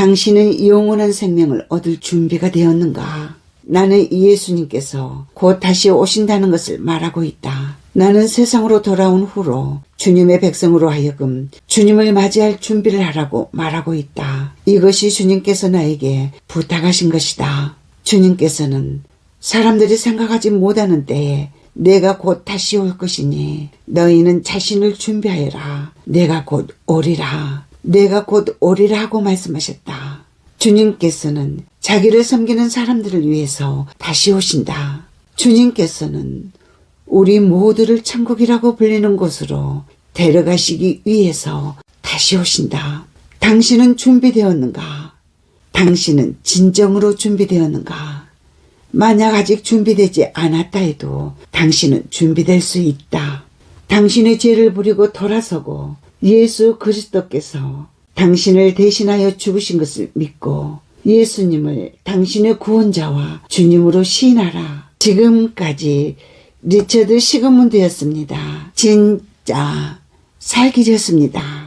당신은 영원한 생명을 얻을 준비가 되었는가? 나는 이 예수님께서 곧 다시 오신다는 것을 말하고 있다. 나는 세상으로 돌아온 후로 주님의 백성으로 하여금 주님을 맞이할 준비를 하라고 말하고 있다. 이것이 주님께서 나에게 부탁하신 것이다. 주님께서는 사람들이 생각하지 못하는 때에 내가 곧 다시 올 것이니 너희는 자신을 준비하여라. 내가 곧 오리라. 내가 곧 오리라 하고 말씀하셨다. 주님께서는 자기를 섬기는 사람들을 위해서 다시 오신다. 주님께서는 우리 모두를 천국이라고 불리는 곳으로 데려가시기 위해서 다시 오신다. 당신은 준비되었는가? 당신은 진정으로 준비되었는가? 만약 아직 준비되지 않았다 해도 당신은 준비될 수 있다. 당신의 죄를 부리고 돌아서고 예수 그리스도께서 당신을 대신하여 죽으신 것을 믿고 예수님을 당신의 구원자와 주님으로 시인하라. 지금까지 리처드 시그문드였습니다. 진짜 살기였습니다.